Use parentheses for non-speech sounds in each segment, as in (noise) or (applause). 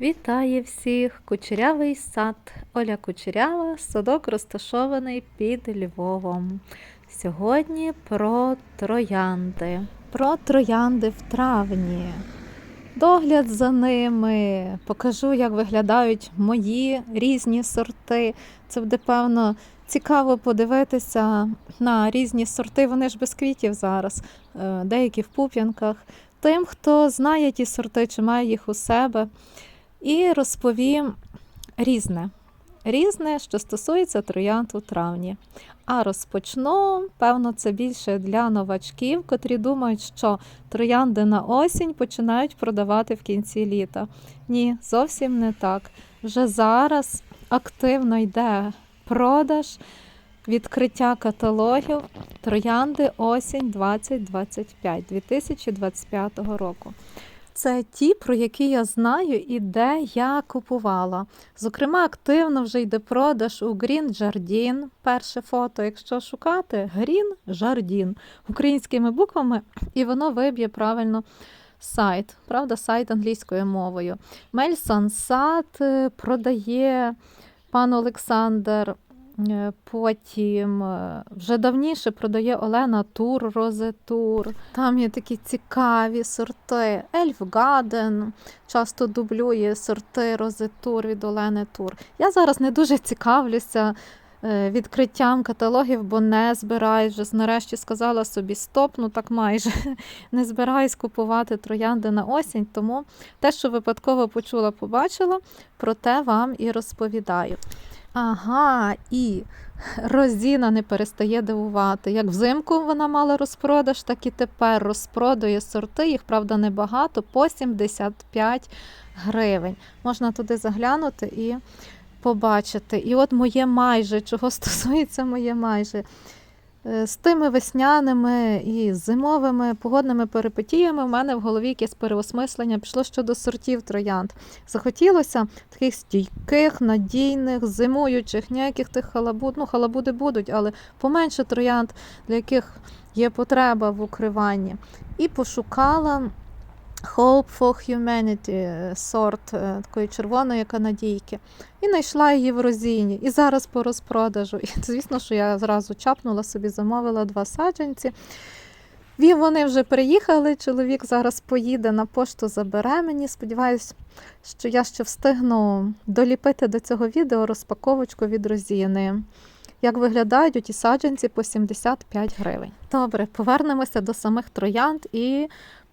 Вітає всіх! Кучерявий сад. Оля Кучерява, садок розташований під Львовом. Сьогодні про троянди. Про троянди в травні. Догляд за ними. Покажу, як виглядають мої різні сорти. Це буде, певно, цікаво подивитися на різні сорти. Вони ж без квітів зараз, е, деякі в пуп'янках. Тим, хто знає ті сорти, чи має їх у себе. І розповім різне. Різне, що стосується троянд у травні. А розпочну, певно, це більше для новачків, котрі думають, що троянди на осінь починають продавати в кінці літа. Ні, зовсім не так. Вже зараз активно йде продаж, відкриття каталогів Троянди осінь 2025 2025 року. Це ті, про які я знаю і де я купувала. Зокрема, активно вже йде продаж у Green Jardin. Перше фото, якщо шукати, Green Jardin українськими буквами, і воно виб'є правильно сайт. Правда, сайт англійською мовою. Мельсон Сад е, продає пан Олександр. Е, Потім е, вже давніше продає Олена Тур, Розетур. Там є такі цікаві сорти. Ельф Гаден часто дублює сорти Розетур від Олени Тур. Я зараз не дуже цікавлюся е, відкриттям каталогів, бо не збираюсь вже нарешті сказала собі стоп, ну так майже (laughs) не збираюсь купувати троянди на осінь, тому те, що випадково почула, побачила, про те вам і розповідаю. Ага, і Розіна не перестає дивувати. Як взимку вона мала розпродаж, так і тепер розпродає сорти, їх, правда, небагато, по 75 гривень. Можна туди заглянути і побачити. І от моє майже, чого (laughs) стосується моє майже. Е, З тими весняними і зимовими погодними перипетіями в мене в голові якесь переосмислення пішло щодо сортів троянд. Захотілося таких стійких, надійних, зимуючих, ніяких тих халабуд. Ну, халабуди будуть, але поменше троянд, для яких є потреба в укриванні. І пошукала Hope for Humanity е, сорт е, такої червоної канадійки. І знайшла її в розіні. І зараз по розпродажу. І звісно, що я зразу чапнула собі, замовила два саджанці. Вони вже приїхали. Чоловік зараз поїде на пошту, забере мені. Сподіваюсь, що я ще встигну доліпити до цього відео розпаковочку від розіни. Як виглядають ті саджанці по 75 гривень. Добре, повернемося до самих троянд і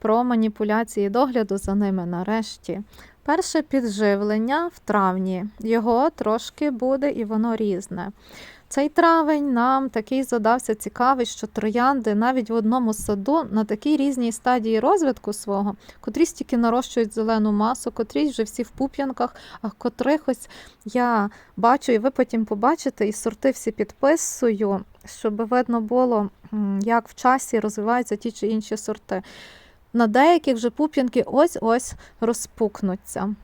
про маніпуляції догляду за ними нарешті. Перше підживлення в травні. Його трошки буде і воно різне. Цей травень нам такий задався цікавий, що троянди навіть в одному саду на такій різній стадії розвитку свого, котрі стільки нарощують зелену масу, котрі вже всі в пуп'янках, а котрих я бачу, і ви потім побачите, і сорти всі підписую, щоб видно було, як в часі розвиваються ті чи інші сорти. На деяких вже пуп'янки ось-ось розпукнуться.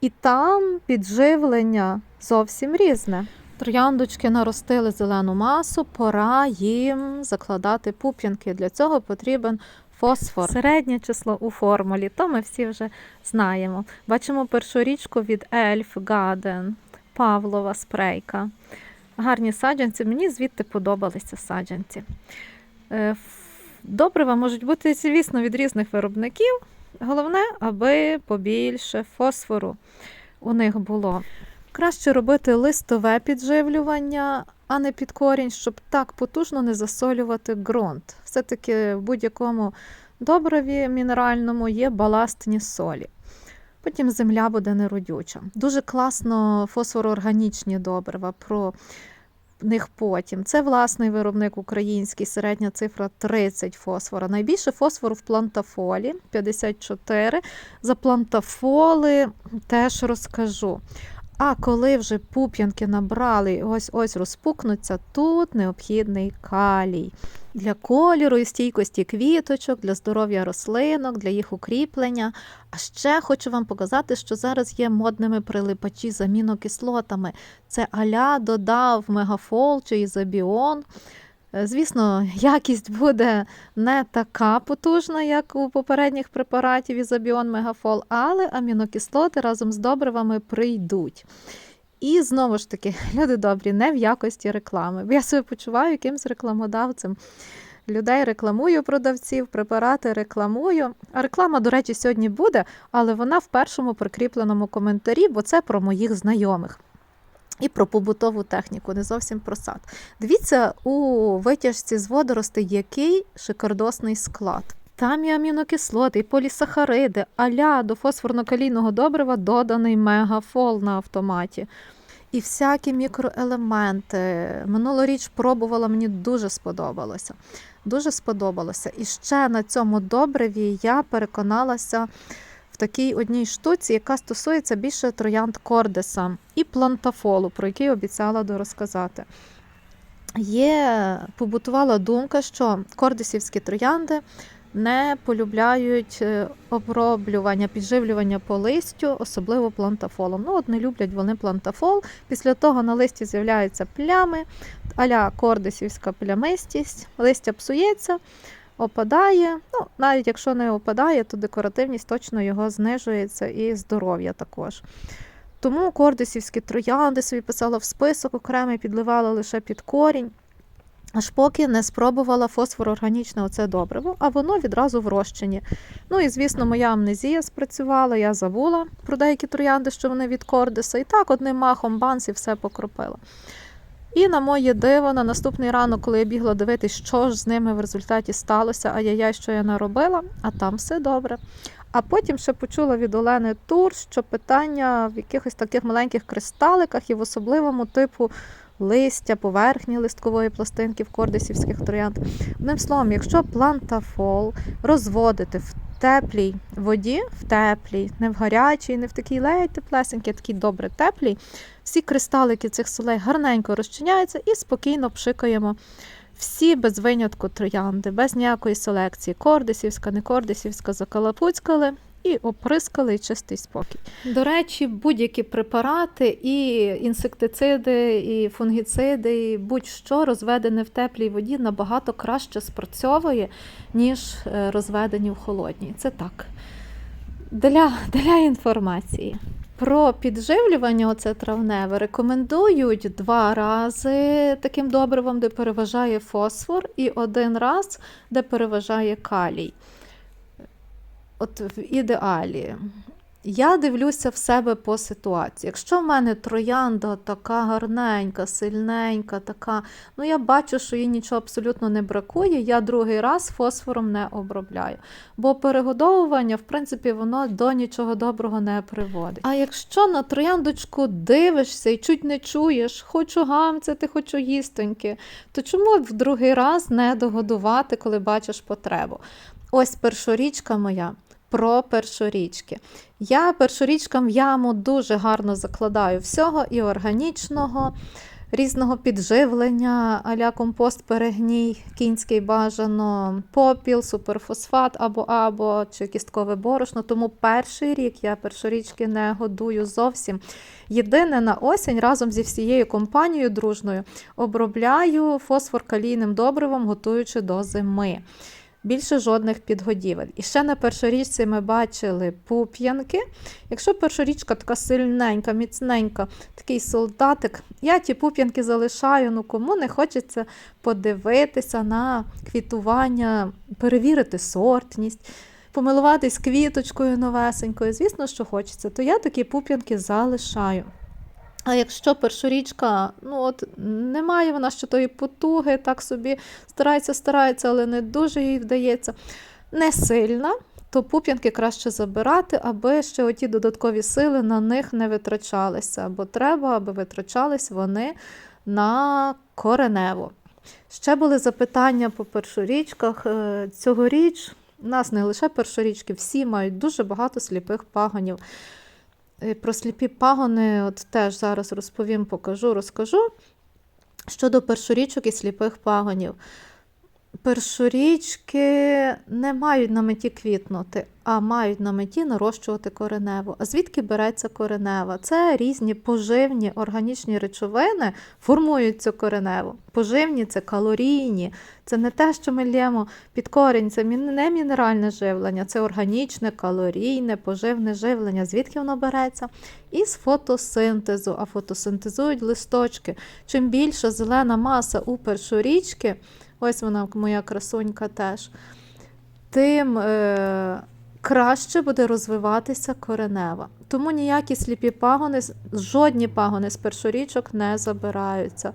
І там підживлення зовсім різне. Трояндочки наростили зелену масу, пора їм закладати пуп'янки. Для цього потрібен фосфор. Середнє число у формулі, то ми всі вже знаємо. Бачимо першу річку від Elf Garden, Павлова спрейка. Гарні саджанці, мені звідти подобалися саджанці. Добрива можуть бути, звісно, від різних виробників. Головне, аби побільше фосфору у них було. Краще робити листове підживлювання, а не під корінь, щоб так потужно не засолювати ґрунт. Все-таки в будь-якому добриві мінеральному є баластні солі. Потім земля буде неродюча. Дуже класно фосфороорганічні добрива. Про них потім. Це власний виробник український, середня цифра 30 фосфора. Найбільше фосфору в плантафолі 54. За плантафоли теж розкажу. А коли вже пуп'янки набрали і ось ось розпукнуться, тут необхідний калій для кольору і стійкості квіточок, для здоров'я рослинок, для їх укріплення. А ще хочу вам показати, що зараз є модними прилипачі з амінокислотами. Це аля додав мегафол чи ізобіон. Е, Звісно, якість буде не така потужна, як у попередніх препаратів Ізобіон Мегафол, але амінокислоти разом з добривами прийдуть. І знову ж таки, (laughs) люди добрі, не в якості реклами. Бо я себе почуваю якимсь рекламодавцем. Людей рекламую продавців, препарати рекламую. А реклама, до речі, сьогодні буде, але вона в першому прикріпленому коментарі, бо це про моїх знайомих. І про побутову техніку, не зовсім про сад. Дивіться, у витяжці з водоростей який шикардосний склад. Там і амінокислоти, і полісахариди, аля до фосфорно-калійного добрива доданий мегафол на автоматі. І всякі мікроелементи. Минулоріч пробувала, мені дуже сподобалося. Дуже сподобалося. І ще на цьому добриві я переконалася такій одній штуці, яка стосується більше троянд Кордеса і плантафолу, про який обіцяла дорозказати. Є побутувала думка, що кордесівські троянди не полюбляють е, оброблювання, підживлювання по листю, особливо плантафолом. Ну, от не люблять вони плантафол. Після того на листі з'являються плями, аля кордесівська плямистість, листя псується, опадає. Ну, навіть якщо не опадає, то декоративність точно його знижується і здоров'я також. Тому кордесівські троянди собі писала в список окремий, підливала лише під корінь. Аж поки не спробувала фосфорорганічне оце добриво, а воно відразу в розчині. Ну і, звісно, моя амнезія спрацювала, я забула про деякі троянди, що вони від кордиса. І так одним махом банс і все покропила. І на моє диво, на наступний ранок, коли я бігла дивитись, що ж з ними в результаті сталося, а я що я наробила, а там все добре. А потім ще почула від Олени Тур, що питання в якихось таких маленьких кристаликах і в особливому типу листя, поверхні листкової пластинки в кордисівських троянд. Одним словом, якщо плантафол розводити в теплій воді, в теплій, не в гарячій, не в такій ледь теплесенькій, а такій добре теплій, всі кристалики цих солей гарненько розчиняються і спокійно пшикаємо. Всі без винятку троянди, без ніякої селекції. Кордисівська, не кордисівська, закалапуцькали і оприскали чистий спокій. До речі, будь-які препарати, і інсектициди, і фунгіциди, і будь-що розведене в теплій воді набагато краще спрацьовує, ніж е, розведені в холодній. Це так. Для, для інформації. Про підживлювання оце травневе рекомендують два рази таким добривом, де переважає фосфор, і один раз, де переважає калій. От в ідеалі. Я дивлюся в себе по ситуації. Якщо в мене троянда така гарненька, сильненька, така, ну я бачу, що їй нічого абсолютно не бракує, я другий раз фосфором не обробляю. Бо перегодовування, в принципі, воно до нічого доброго не приводить. А якщо на трояндочку дивишся і чуть не чуєш, хочу гамцяти, хочу їстоньки, то чому в другий раз не догодувати, коли бачиш потребу? Ось першорічка моя про першорічки. Я першорічкам в яму дуже гарно закладаю всього і органічного, різного підживлення, аля компост, перегній, кінський бажано, попіл, суперфосфат або або чи кісткове борошно. Тому перший рік я першорічки не годую зовсім. Єдине на осінь разом зі всією компанією дружною обробляю фосфор-калійним добривом, готуючи до зими. Більше жодних підгодівель. І ще на першорічці ми бачили пуп'янки. Якщо першорічка така сильненька, міцненька, такий солдатик, я ті пуп'янки залишаю, ну кому не хочеться подивитися на квітування, перевірити сортність, помилуватись квіточкою новесенькою. Звісно, що хочеться, то я такі пуп'янки залишаю. А якщо першорічка, ну от немає вона ще тої потуги, так собі старається, старається, але не дуже їй вдається, не сильна, то пуп'янки краще забирати, аби ще оті додаткові сили на них не витрачалися, бо треба, аби витрачались вони на коренево. Ще були запитання по першорічках. Е, цьогоріч у нас не лише першорічки, всі мають дуже багато сліпих паганів. Е, про сліпі пагони от теж зараз розповім, покажу, розкажу. Щодо першорічок і сліпих пагонів. Першорічки не мають на меті квітнути, а мають на меті нарощувати кореневу. А звідки береться коренева? Це різні поживні органічні речовини формують цю кореневу. Поживні це калорійні, це не те, що ми лємо під корінь, це не мінеральне живлення, це органічне, калорійне, поживне живлення. Звідки воно береться? Із фотосинтезу, а фотосинтезують листочки. Чим більша зелена маса у першорічки, ось вона моя красунька теж, тим е, краще буде розвиватися коренева. Тому ніякі сліпі пагони, жодні пагони з першорічок не забираються.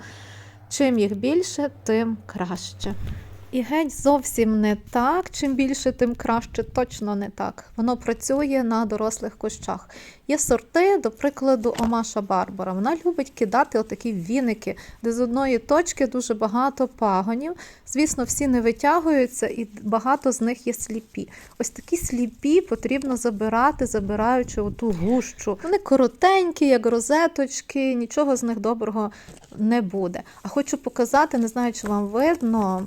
Чим їх більше, тим краще. І геть зовсім не так. Чим більше, тим краще, точно не так. Воно працює на дорослих кущах. Є сорти, до прикладу, Омаша Барбара. Вона любить кидати отакі віники, де з одної точки дуже багато пагонів. Звісно, всі не витягуються, і багато з них є сліпі. Ось такі сліпі потрібно забирати, забираючи оту гущу. Вони коротенькі, як розеточки, нічого з них доброго не буде. А хочу показати, не знаю, чи вам видно.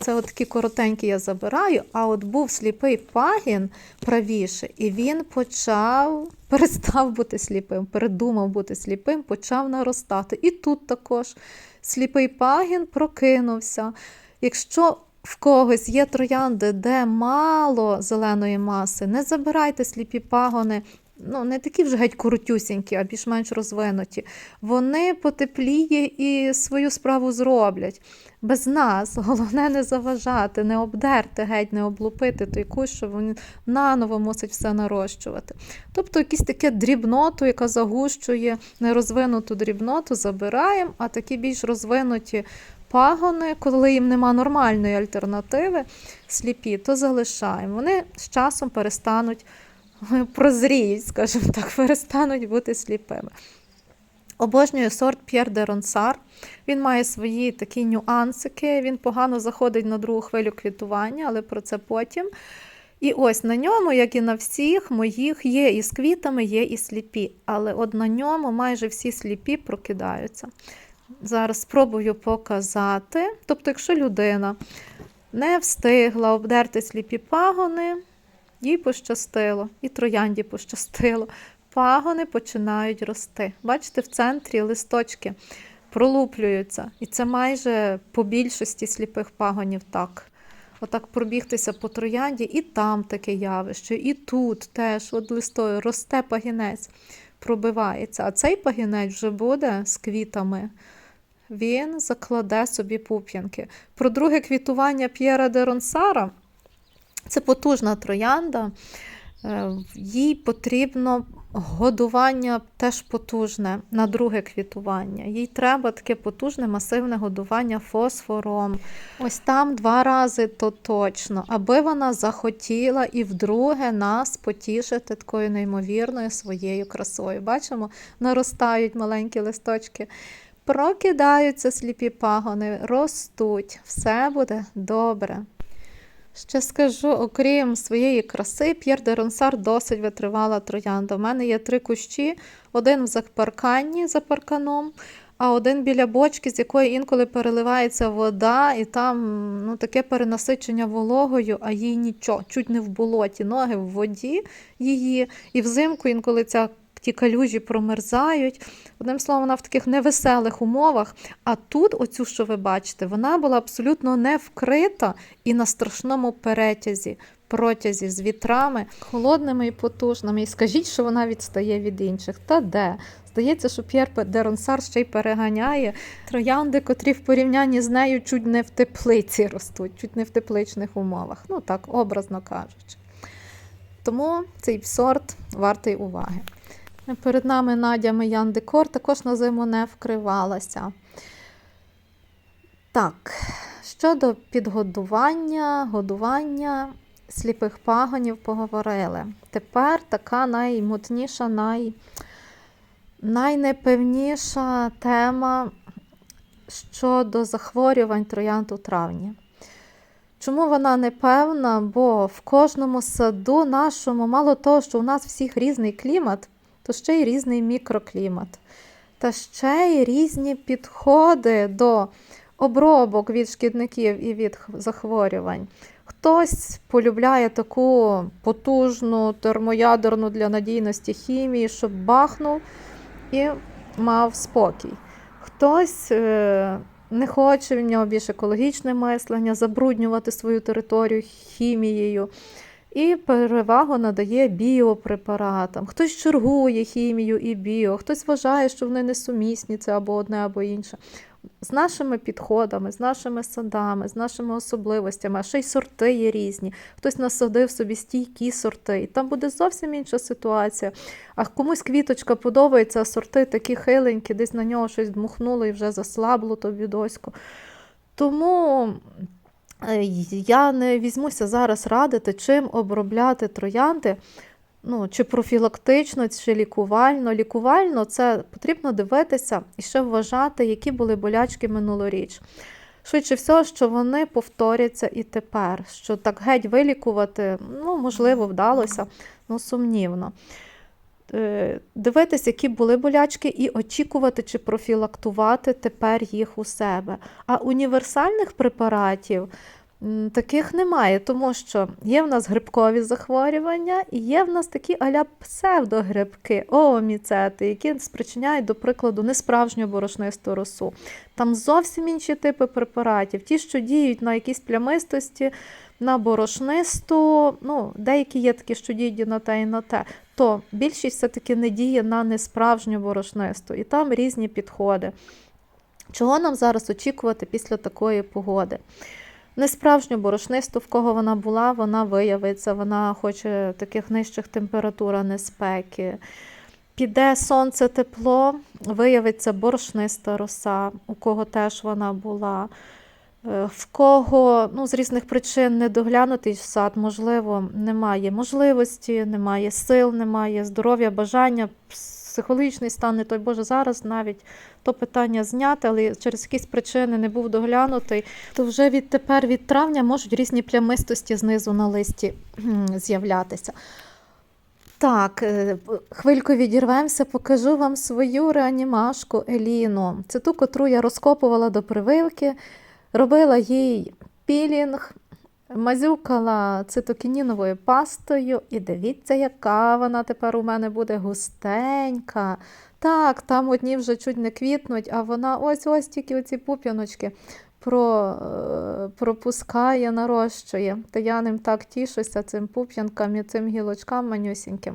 Це от такі коротенькі я забираю, а от був сліпий пагін правіше, і він почав, (laughs) перестав бути сліпим, передумав бути сліпим, почав наростати. І тут також сліпий пагін прокинувся. Якщо в когось є троянди, де мало зеленої маси, не забирайте сліпі пагони. Ну, не такі вже геть коротюсінькі, а більш-менш розвинуті. Вони потепліє і свою справу зроблять. Без нас головне не заважати, не обдерти, геть, не облупити той кущ, що він наново мусить все нарощувати. Тобто якісь таке дрібноту, яка загущує нерозвинуту дрібноту, забираємо, а такі більш розвинуті пагони, коли їм нема нормальної альтернативи, сліпі, то залишаємо. Вони з часом перестануть прозріють, скажімо так, перестануть бути сліпими. Обожнюю сорт П'єр де Ронсар. Він має свої такі нюансики. Він погано заходить на другу хвилю квітування, але про це потім. І ось на ньому, як і на всіх моїх, є і з квітами, є і сліпі. Але от на ньому майже всі сліпі прокидаються. Зараз спробую показати. Тобто, якщо людина не встигла обдерти сліпі пагони, їй пощастило, і троянді пощастило. Пагони починають рости. Бачите, в центрі листочки пролуплюються. І це майже по більшості сліпих пагонів так. Отак пробігтися по троянді, і там таке явище, і тут теж от листою росте пагінець, пробивається. А цей пагінець вже буде з квітами. Він закладе собі пуп'янки. Про друге квітування П'єра де Ронсара це потужна троянда. Е, Їй потрібно годування теж потужне на друге квітування. Їй треба таке потужне масивне годування фосфором. Ось там два рази то точно, аби вона захотіла і вдруге нас потішити такою неймовірною своєю красою. Бачимо, наростають маленькі листочки. Прокидаються сліпі пагони, ростуть, все буде добре. Ще скажу, окрім своєї краси, П'єр де Ронсар досить витривала троянда. У мене є три кущі: один в запарканні за парканом, а один біля бочки, з якої інколи переливається вода, і там ну, таке перенасичення вологою, а їй нічого, чуть не в болоті, ноги в воді її. І взимку інколи ця. Ті калюжі промерзають. Одним словом, вона в таких невеселих умовах. А тут, оцю, що ви бачите, вона була абсолютно не вкрита і на страшному перетязі, протязі з вітрами, холодними і потужними. І скажіть, що вона відстає від інших. Та де? Здається, що П'єр де Ронсар ще й переганяє троянди, котрі в порівнянні з нею чуть не в теплиці ростуть, чуть не в тепличних умовах. Ну так, образно кажучи. Тому цей сорт вартий уваги. Перед нами Надя Миян Декор також на зиму не вкривалася. Так, щодо підгодування, годування сліпих пагонів поговорили. Тепер така наймутніша, най... найнепевніша тема щодо захворювань троянд у травні. Чому вона непевна? Бо в кожному саду нашому, мало того, що у нас всіх різний клімат, то ще й різний мікроклімат. Та ще й різні підходи до обробок від шкідників і від захворювань. Хтось полюбляє таку потужну термоядерну для надійності хімії, щоб бахнув і мав спокій. Хтось е, не хоче в нього більш екологічне мислення, забруднювати свою територію хімією. І перевагу надає біопрепаратам. Хтось чергує хімію і біо, хтось вважає, що вони несумісні, це або одне, або інше. З нашими підходами, з нашими садами, з нашими особливостями, а ще й сорти є різні. Хтось насадив собі стійкі сорти, і там буде зовсім інша ситуація. А комусь квіточка подобається, а сорти такі хиленькі, десь на нього щось дмухнуло і вже заслабло то бідосько. Тому я не візьмуся зараз радити, чим обробляти троянди. Ну, чи профілактично, чи лікувально. Лікувально це потрібно дивитися і ще вважати, які були болячки минулоріч. Швидше всього, що вони повторяться і тепер. Що так геть вилікувати, ну, можливо, вдалося, ну сумнівно. Е, Дивитись, які були болячки, і очікувати чи профілактувати тепер їх у себе. А універсальних препаратів таких немає, тому що є в нас грибкові захворювання, і є в нас такі аля псевдогрибки, ооміцети, які спричиняють, до прикладу, несправжню борошнисту росу. Там зовсім інші типи препаратів, ті, що діють на якісь плямистості, на борошнисту, ну, деякі є такі, що діють на те і на те, то більшість все-таки не діє на несправжню борошнисту. І там різні підходи. Чого нам зараз очікувати після такої погоди? Несправжню борошнисту, в кого вона була, вона виявиться, вона хоче таких нижчих температур, а не. Піде сонце тепло, виявиться борошниста роса, у кого теж вона була. Е, В кого ну, з різних причин не доглянутий сад, можливо, немає можливості, немає сил, немає здоров'я, бажання, психологічний стан, не той Боже, зараз навіть то питання зняти, але через якісь причини не був доглянутий, то вже відтепер від травня можуть різні плямистості знизу на листі з'являтися. Так, е, хвильку відірвемося, покажу вам свою реанімашку Еліну. Це ту, котру я розкопувала до прививки, робила їй пілінг, мазюкала цитокініновою пастою, і дивіться, яка вона тепер у мене буде густенька. Так, там одні вже чуть не квітнуть, а вона ось-ось тільки оці пуп'яночки про, е, пропускає, нарощує. Та я ним так тішуся, цим пуп'янкам і цим гілочкам манюсіньким.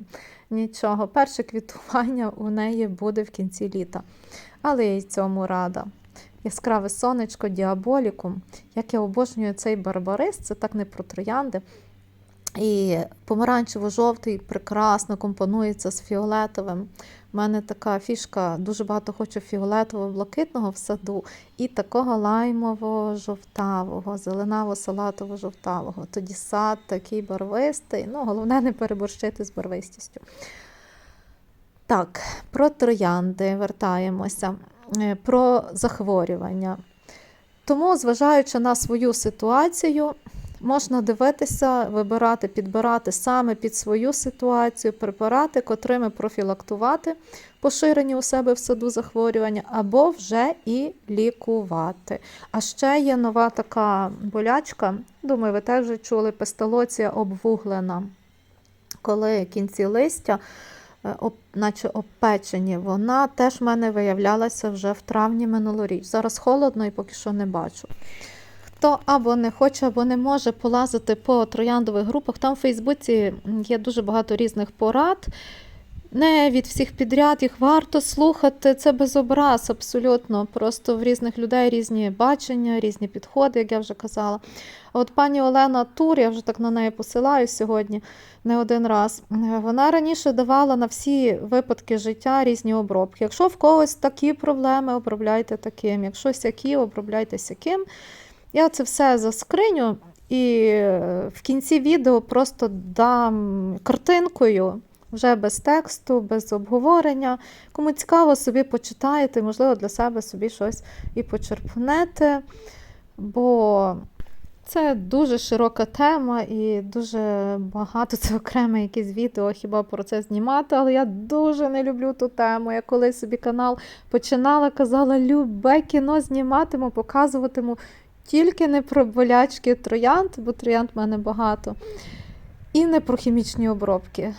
Нічого, перше квітування у неї буде в кінці літа. Але я й цьому рада. Яскраве сонечко, діаболікум. Як я обожнюю цей барбарис, це так не про троянди. І помаранчево-жовтий прекрасно компонується з фіолетовим. У мене така фішка, дуже багато хочу фіолетово-блакитного в саду і такого лаймово-жовтавого, зеленаво-салатово-жовтавого. Тоді сад такий барвистий. Ну, головне не переборщити з барвистістю. Так, про троянди вертаємося, про захворювання. Тому, зважаючи на свою ситуацію, можна дивитися, вибирати, підбирати саме під свою ситуацію препарати, котрими профілактувати поширені у себе в саду захворювання, або вже і лікувати. А ще є нова така болячка, думаю, ви теж чули, пестолоція обвуглена. Коли кінці листя, е, наче обпечені, вона теж в мене виявлялася вже в травні минулоріч. Зараз холодно і поки що не бачу. Хто або не хоче, або не може полазити по трояндових групах, там в Фейсбуці є дуже багато різних порад. Не від всіх підряд їх варто слухати. Це без образ абсолютно. Просто в різних людей різні бачення, різні підходи, як я вже казала. От пані Олена Тур, я вже так на неї посилаю сьогодні не один раз. е, Вона раніше давала на всі випадки життя різні обробки. Якщо в когось такі проблеми, обробляйте таким. Якщо сякі, обробляйте сяким. Я це все заскриню і е, в кінці відео просто дам картинкою, вже без тексту, без обговорення. Кому цікаво, собі почитаєте, можливо, для себе собі щось і почерпнете. Бо Це дуже широка тема і дуже багато це окреме якісь відео хіба про це знімати, але я дуже не люблю ту тему. Я коли собі канал починала, казала, любе кіно зніматиму, показуватиму тільки не про болячки троянд, бо троянд в мене багато, і не про хімічні обробки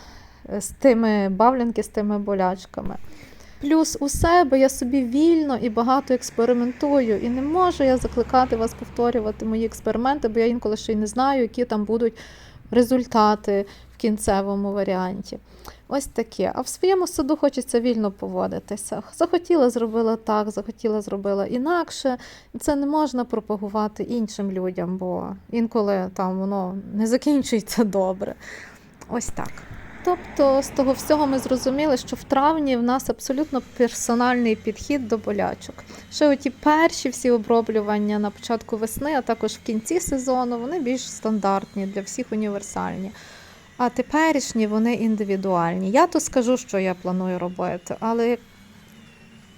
з тими бавлянки, з тими болячками. Плюс у себе я собі вільно і багато експериментую, і не можу я закликати вас повторювати мої експерименти, бо я інколи ще й не знаю, які там будуть результати в кінцевому варіанті. Ось таке. А в своєму саду хочеться вільно поводитися. Захотіла, зробила так, захотіла, зробила інакше. Це не можна пропагувати іншим людям, бо інколи там воно не закінчується добре. Ось так. Тобто з того всього ми зрозуміли, що в травні в нас абсолютно персональний підхід до болячок. Ще оті перші всі оброблювання на початку весни, а також в кінці сезону, вони більш стандартні, для всіх універсальні. А теперішні вони індивідуальні. Я то скажу, що я планую робити, але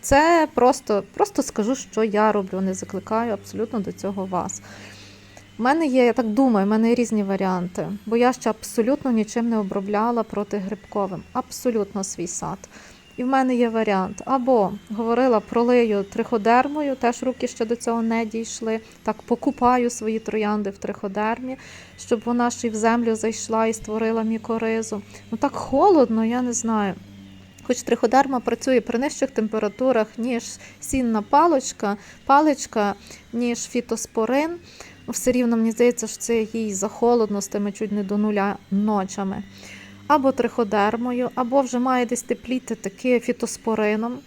це просто, просто скажу, що я роблю, не закликаю абсолютно до цього вас. У мене є, я так думаю, в мене є різні варіанти, бо я ще абсолютно нічим не обробляла проти грибковим, абсолютно свій сад. І в мене є варіант. Або говорила, пролию триходермою, теж руки ще до цього не дійшли. Так покупаю свої троянди в триходермі, щоб вона ще й в землю зайшла і створила мікоризу. Ну так холодно, я не знаю. Хоч триходерма працює при нижчих температурах, ніж сінна паличка, паличка, ніж фітоспорин. Все рівно мені здається, що це їй захолодно з тими чуть не до нуля ночами. Або триходермою, або вже має десь тепліти таки фітоспорином.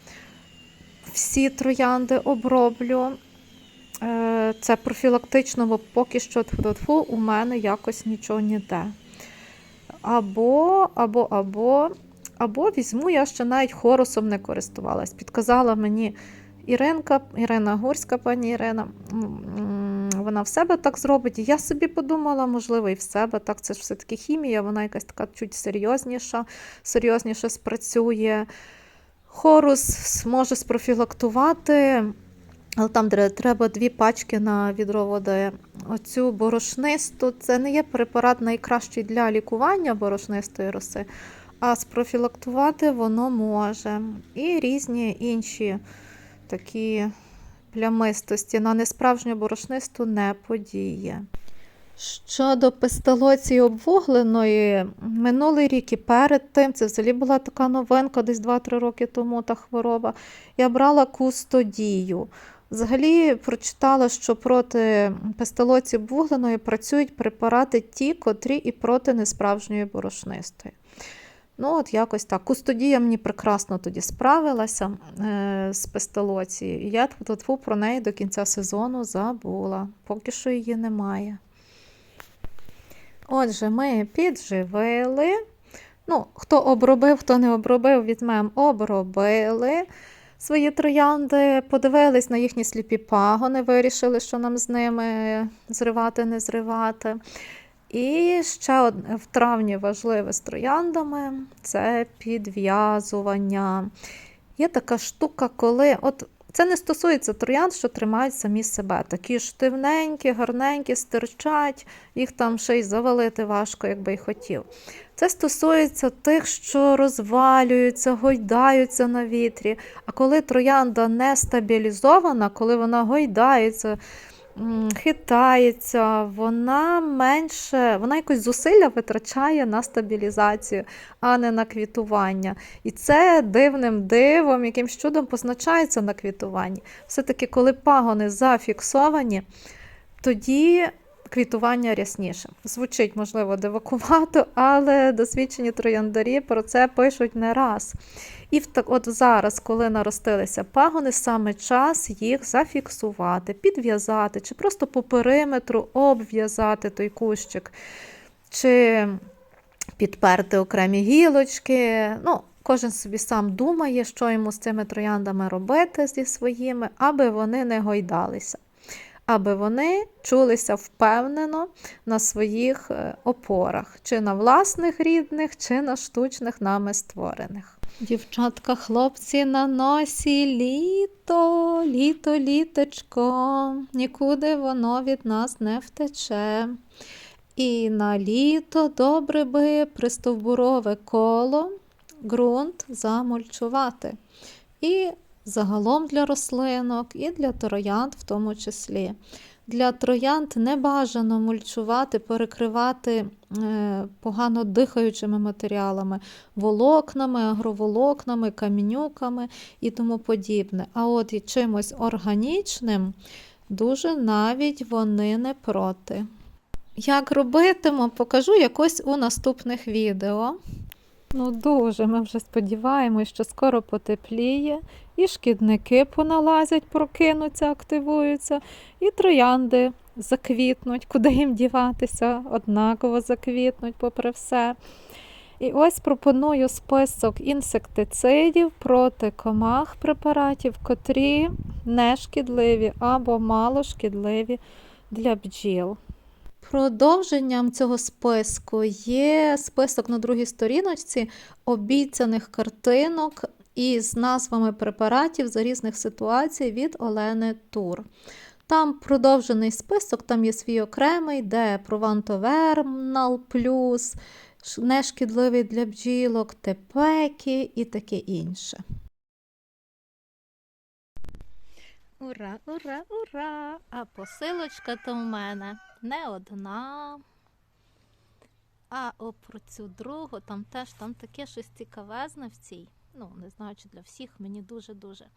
Всі троянди оброблю. Е, Це профілактично, бо поки що тьфу-тьфу, у мене якось нічого ніде. Або, або, або, або візьму, я ще навіть хорусом не користувалась. Підказала мені Іринка, Ірина Гурська, пані Ірина, вона в себе так зробить. Я собі подумала, можливо, і в себе так. Це ж все-таки хімія, вона якась така чуть серйозніша, серйозніше спрацює. Хорус може спрофілактувати, але там треба дві пачки на відро води. Оцю борошнисту це не є препарат найкращий для лікування борошнистої роси, а спрофілактувати воно може. І різні інші такі плямистості на несправжню борошнисту не подіє. Щодо песталоції обвугленої, минулий рік і перед тим, це взагалі була така новинка, десь 2-3 роки тому та хвороба. Я брала кустодію. Взагалі прочитала, що проти песталоції обвугленої працюють препарати ті, котрі і проти несправжньої борошнистої. Ну, от якось так. Кустодія мені прекрасно тоді справилася е, з пестолоцією. І я тьфу про неї до кінця сезону забула. Поки що її немає. Отже, ми підживили. Ну, Хто обробив, хто не обробив, візьмемо, обробили свої троянди, подивились на їхні сліпі пагони, вирішили, що нам з ними зривати, не зривати. І ще одне в травні важливе з трояндами це підв'язування. Є така штука, коли от це не стосується троянд, що тримають самі себе. Такі штивненькі, гарненькі, стирчать, їх там ще й завалити важко, якби й хотів. Це стосується тих, що розвалюються, гойдаються на вітрі. А коли троянда не стабілізована, коли вона гойдається, хитається, вона менше, вона якось зусилля витрачає на стабілізацію, а не на квітування. І це дивним дивом, якимсь чудом позначається на квітуванні. Все-таки, коли пагони зафіксовані, тоді. Квітування рясніше. Звучить, можливо, дивакувато, але досвідчені трояндарі про це пишуть не раз. І в от зараз, коли наростилися пагони, саме час їх зафіксувати, підв'язати, чи просто по периметру обв'язати той кущик, чи підперти окремі гілочки. Ну, Кожен собі сам думає, що йому з цими трояндами робити зі своїми, аби вони не гойдалися. Аби вони чулися впевнено на своїх е, опорах, чи на власних рідних, чи на штучних нами створених. Дівчатка, хлопці на носі літо, літо, літочко, нікуди воно від нас не втече. І на літо добре би пристовбурове коло ґрунт замульчувати. І загалом для рослинок, і для троянд в тому числі. Для троянд не бажано мульчувати, перекривати е, погано дихаючими матеріалами, волокнами, агроволокнами, камінюками і тому подібне. А от чимось органічним дуже навіть вони не проти. Як робитиму, покажу якось у наступних відео. Ну, дуже ми вже сподіваємось, що скоро потепліє, і шкідники поналазять, прокинуться, активуються, і троянди заквітнуть, куди їм діватися, однаково заквітнуть, попри все. І ось пропоную список інсектицидів проти комах препаратів, котрі не шкідливі або мало шкідливі для бджіл. Продовженням цього списку є список на другій сторіночці обіцяних картинок із назвами препаратів за різних ситуацій від Олени Тур. Там продовжений список, там є свій окремий, де Прованtoвермнал плюс, нешкідливий для бджілок, тепеки і таке інше. Ура, ура, ура! А посилочка то в мене не одна. А о, про цю другу, там теж там таке щось цікавезне в цій. Ну, не знаю, чи для всіх, мені дуже-дуже.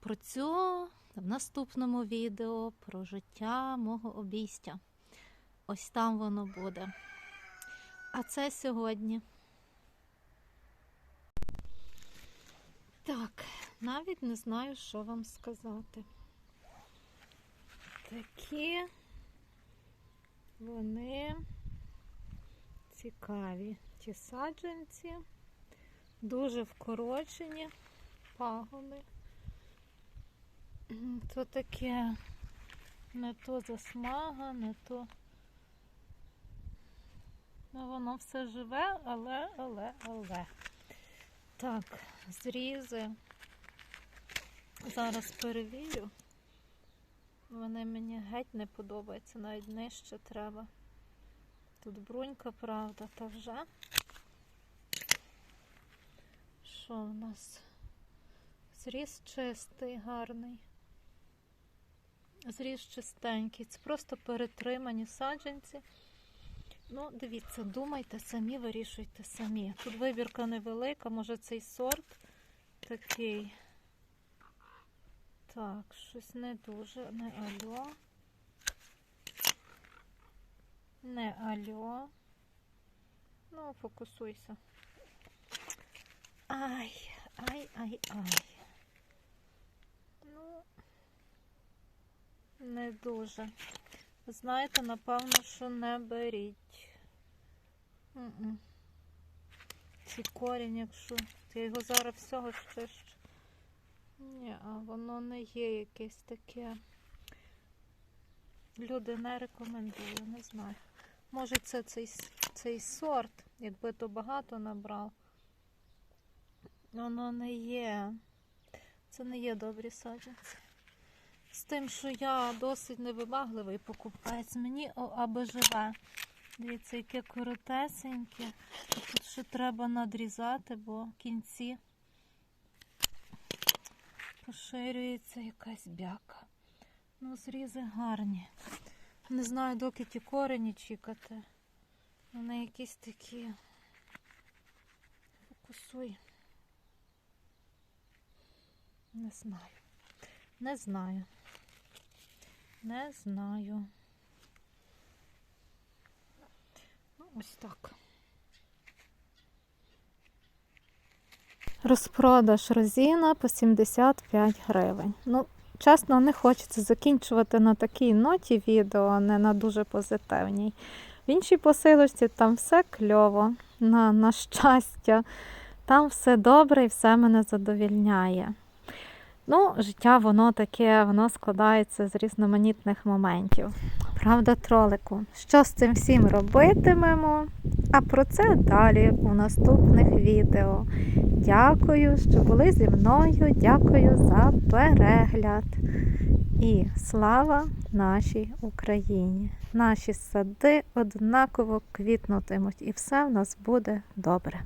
Про цю в наступному відео про життя мого обійстя. Ось там воно буде. А це сьогодні. Так, навіть не знаю, що вам сказати. Такі вони цікаві. Ті саджанці, дуже вкорочені пагони. То таке не то засмага, не то. Ну, воно все живе, але, але, але. Так, зрізи. Зараз перевірю. Вони мені геть не подобаються, навіть нижче треба. Тут брунька, правда, та вже. Що в нас? Зріз чистий, гарний. Зріз чистенький. Це просто перетримані саджанці. Ну, дивіться, думайте самі, вирішуйте самі. Тут вибірка невелика, може цей сорт такий. Так, щось не дуже, не альо. Не альо. Ну, фокусуйся. Ай, ай, ай, ай. Ну, не дуже. Знаєте, напевно, що не беріть. Цей корінь, якщо я його зараз всього щищу. Ні, а воно не є якесь таке. Люди не рекомендую, не знаю. Може це цей, цей сорт, якби то багато набрав. Воно не є. Це не є добрі саджанці. З тим, що я досить невибагливий покупець, мені о, аби живе. Дивіться, яке коротесеньке. Тут ще треба надрізати, бо кінці поширюється якась бяка. Ну, зрізи гарні. Не знаю, доки ті корені чекати. Вони якісь такі. Фокусуй. Не знаю. Не знаю. Не знаю. Ну, ось так. Розпродаж розіна по 75 гривень. Ну, чесно, не хочеться закінчувати на такій ноті відео, не на дуже позитивній. В іншій посилочці там все кльово, на, на щастя. Там все добре і все мене задовільняє. Ну, життя воно таке, воно складається з різноманітних моментів. Правда, тролику. Що з цим всім робитимемо? А про це далі у наступних відео. Дякую, що були зі мною. Дякую за перегляд. І слава нашій Україні! Наші сади однаково квітнутимуть, і все в нас буде добре.